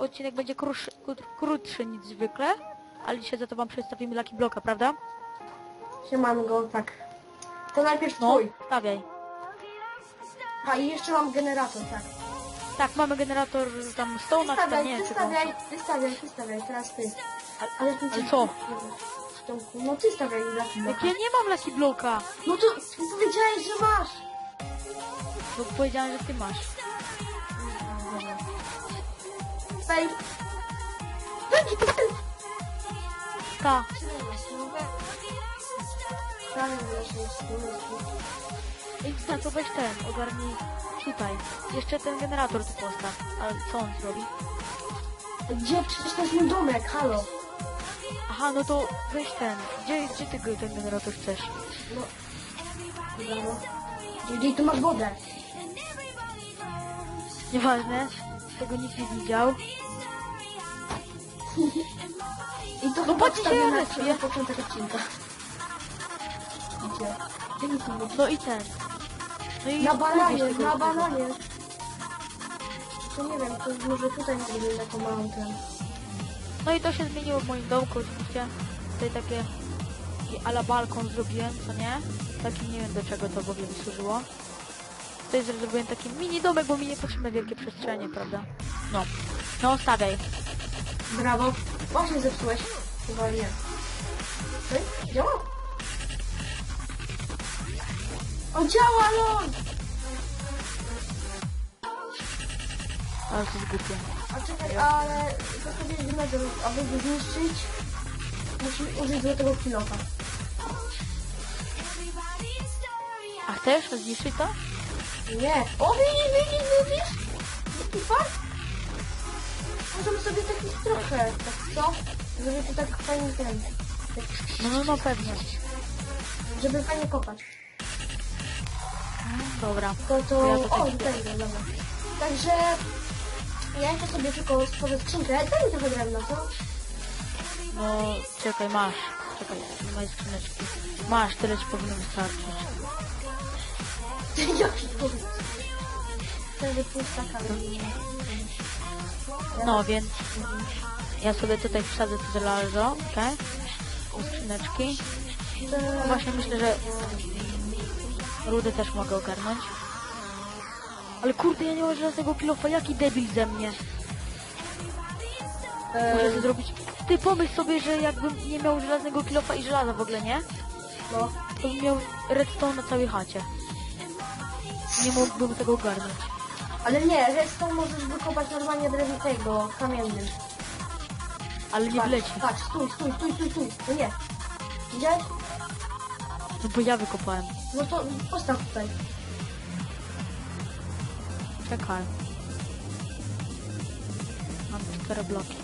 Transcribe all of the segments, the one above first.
odcinek będzie krótszy, krót- krótszy niż zwykle, ale dzisiaj za to wam przedstawimy Lucky Bloka, prawda? Siemanko, tak. To najpierw No, twój. stawiaj. A i jeszcze mam generator, tak. Tak, mamy generator tam Stone'a, czy tam nie wiem, czy tam... wystawiaj, wystawiaj, wystawiaj, teraz ty. Ale, ty ale co? No ty stawiaj Lucky Jak Bloka. ja nie mam Lucky Bloka! No to powiedziałeś, że masz. Bo powiedziałem, że ty masz. Staj. Jaki to ten? Ta. Dalej wyleczyć, wyleczyć. Ej, na to weź ten, ogarnij tutaj. Jeszcze ten generator tu postaw. Ale co on zrobi? Gdzie? Przecież to jest mój domek, halo. Aha, no to weź ten. Gdzie, gdzie ty go- ten generator chcesz? No. Dobra, no. Gdzie tu masz wodę? Nieważne. Tego nikt nie widział. I to No chyba wstawię na, na początek odcinka. No i ten. No i Na bananie, na bananie. To nie wiem, to może tutaj nie będzie taką małą ten. No i to się zmieniło w moim domku oczywiście. Tutaj takie taki ala balkon zrobiłem, co nie? Taki nie wiem do czego to w ogóle mi służyło. Tutaj zrobiłem taki mini domek, bo mi nie potrzebne wielkie przestrzenie, prawda? No. No stawiaj. Brawo. Właśnie zepsułeś. Chyba nie. Oj, działa? O, działa, no! Ale to jest głupie. A czekaj, ale zostawiłeś medal, aby go zniszczyć, musimy użyć złotego kilofa. A chcesz zniszczyć to? Nie. O, widzisz, widzisz, widzisz? Jaki fart? Możemy sobie takich trochę, tak co? Żeby to tak fajnie ten, tak, No, no, no pewnie. żeby fajnie kopać. Dobra. To to... Ja to o, tak- tutaj, dobra. Także... Ja jeszcze sobie tylko stworzę skrzynkę. Daj mi trochę drewna, co? No, czekaj, masz. Czekaj, nie ma skrzyneczki. Masz, tyle ci powinno wystarczyć. Jaki pomysł. Wtedy pusta kamera. No, więc ja sobie tutaj wsadzę to żelazo, okej? Okay? skrzyneczki. No właśnie myślę, że rudy też mogę ogarnąć. Ale kurde, ja nie mam żelaznego kilofa, jaki debil ze mnie. Muszę to Eee, zrobić. Ty pomyśl sobie, że jakbym nie miał żelaznego kilofa i żelaza w ogóle, nie? no. To bym miał redstone na całej chacie. Nie mógłbym tego ogarnąć. Ale nie, redstone możesz wykopać normalnie drewno tego, kamiennym. Ale nie wleci. Patrz, stój, stój, stój, stój, stój. No nie. Widziałeś? No bo ja wykopałem. No to postaw tutaj. Czekaj. Mam cztery bloki.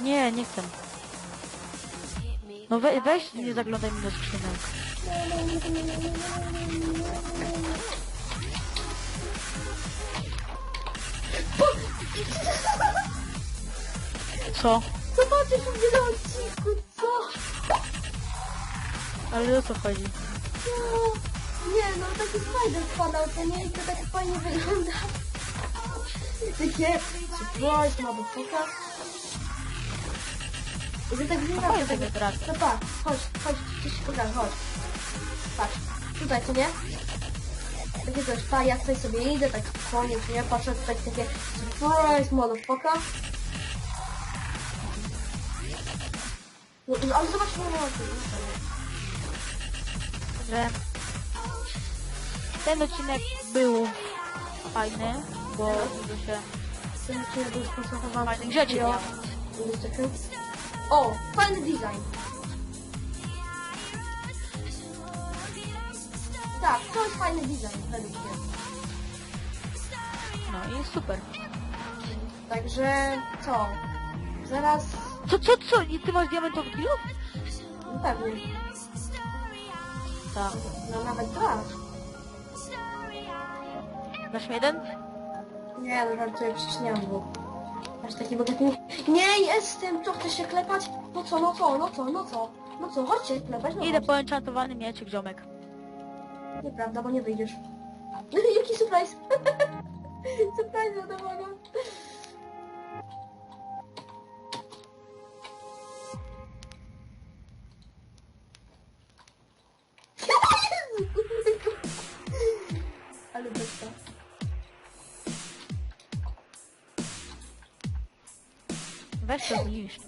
Nie, nie chcę. No we, weź, nie zaglądaj mi do skrzynek. Co? Zobaczysz mnie na odcinku, co? Ale o co chodzi? No, nie, no taki spider wpadał, to nie, to tak fajnie wygląda. Takie, surprise, motherfucker. I to tak fajnie tak, tego gra. no patrz, chodź, chodź, ci się pokażę, chodź. Patrz, tutaj, co nie? Takie coś, pa, ja tutaj sobie idę, tak spokojnie, co nie? Patrzę tutaj takie, surprise, motherfucker. No, no, ale zobacz, no, no, Że ten odcinek był fajny, bo dużo się Ten odcinek był sponsorowany fajnych rzeczy Ja-. O, fajny design. Tak, to jest fajny design według mnie. No i jest super. Także co? Zaraz Co, co, co? I ty masz diamentowy kilo? no pewnie. Tak. No nawet dwa. Masz jeden? Nie, no żartuję, przecież nie mam dwóch. Aż taki bogaty. Nie jestem! Co chcesz się klepać? No co, no co, no co, no co? No co, chodźcie klepać, no Idę chodź. po enchantowany mieczyk, ziomek. Nieprawda, bo nie wyjdziesz. Jaki surprise! surprise zadawano. To zniszcz.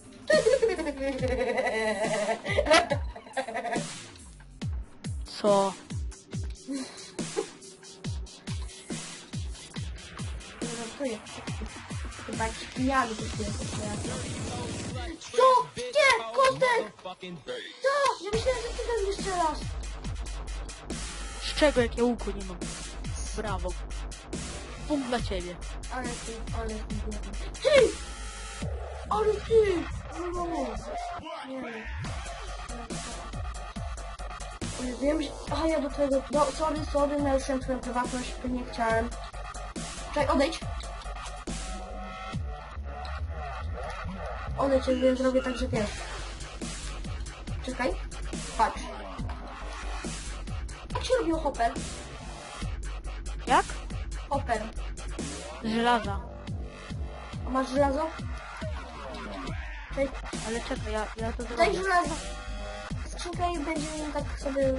Co? Żartuję. Chyba jakiś pijany to jest. Co? Nie! Kostek! Co? Ja myślałem, że ty tam jeszcze raz. Z czego jak ja łuku nie mam? Brawo. Punkt dla ciebie. Ale ty, ale ty biedny. Ale ty! No, no, no. Nie wiem. Że... Aha, ja do tego... Do, sorry, sorry, naruszyłem twoją prywatność, nie chciałem. Czekaj, odejdź. Odejdź, ja zrobię tak, że wiesz. Czekaj. Patrz. Jak się robił hopper? Jak? Hopper. Z żelaza. A masz żelazo? Czekaj, Ale czekaj, ja, ja to Daj zrobię. żelazo. Skrzynka i będzie tak sobie...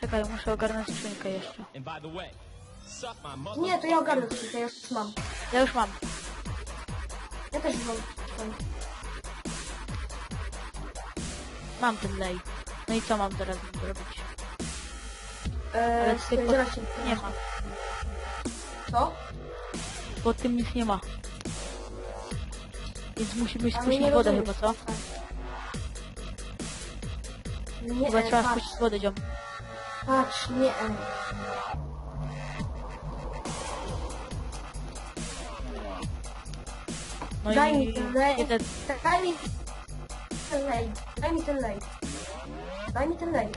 Czekaj, muszę ogarnąć skrzynkę jeszcze. Nie, to ja ogarnę skrzynkę, ja już mam. Ja już mam. Ja też mam. mam. Mam ten lej. No i co mam teraz zrobić? Eee, Ale ty zaraz się... nie ma. Co? Bo tym nic nie ma. Więc musimy Ale spuścić nie wodę chyba, co? Nie, Chyba e, trzeba patrz, spuścić wodę, ziom. patrz, nie. E. No Daj i... mi ten lej. Jeden... Daj mi ten lej. Daj mi ten lej. Daj mi ten lej.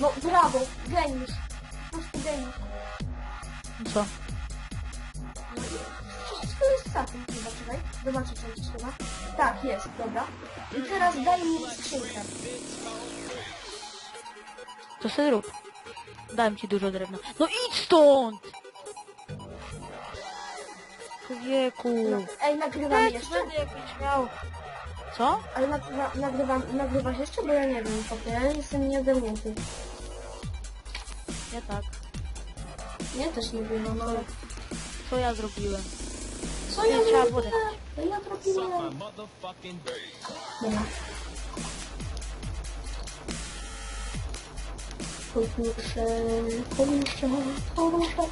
No brawo, geniusz. Po prostu geniusz. Co? Tym chyba, czekaj. Zobaczę, czy jest chyba. Tak, jest, dobra. I teraz daj mi skrzynkę. To sobie rób. Dałem ci dużo drewna. No idź stąd! Człowieku. No, ej, nagrywamy Weź, jeszcze? będę jakbyś miał. Co? Ale nagrywa, nagrywam, nagrywasz jeszcze? Bo ja nie wiem, chłopie, ja jestem nieogarnięty. Ja tak. Ja też nie wiem, no ale... Co ja zrobiłem? Co ja trzeba wodę. To ja motherfucking Dobra. Poruszę, poruszę, poruszę.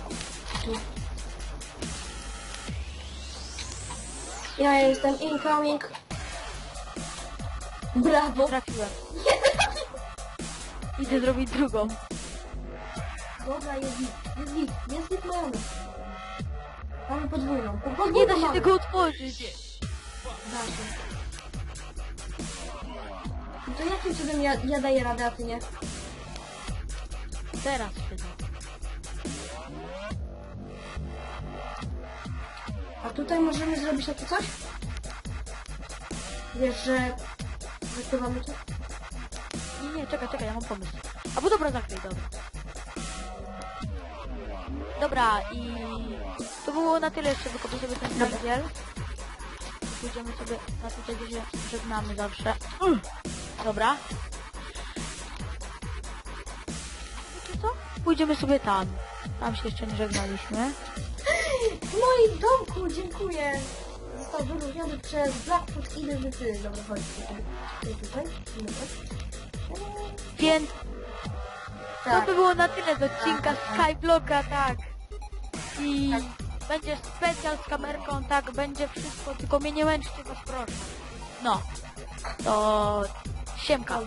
Ja jestem incoming. Brawo. Trafiłem. Idę zrobić drugą. Dobra, jest git, jest git, jest git majonez. Mamy podwójną. Po- Nie da się mamy. tego otworzyć. Da się. To jakim cudem ja, ja daję radę, a ty nie? Teraz da. A tutaj możemy zrobić takie coś? Wiesz, że... Wypływamy tu? Nie, nie, czekaj, czekaj, ja mam pomysł. A bo dobra, zakryj, dobra. Dobra, i to było na tyle, jeszcze wykopię sobie ten węgiel. Pójdziemy sobie na tutaj, gdzie się żegnamy zawsze. Dobra. Wiecie co? Pójdziemy sobie tam. Tam się jeszcze nie żegnaliśmy. W moim domku, dziękuję! Został wyróżniony przez Blackfoot i Lewyty. Dobra, chodź tutaj. Tutaj, tutaj. Dobra. Więc to Tak. by było na tyle z odcinka Skyblocka, tak. I będzie specjal z kamerką, tak, będzie wszystko, tylko mnie nie męczcie, was proszę. No, to siemka.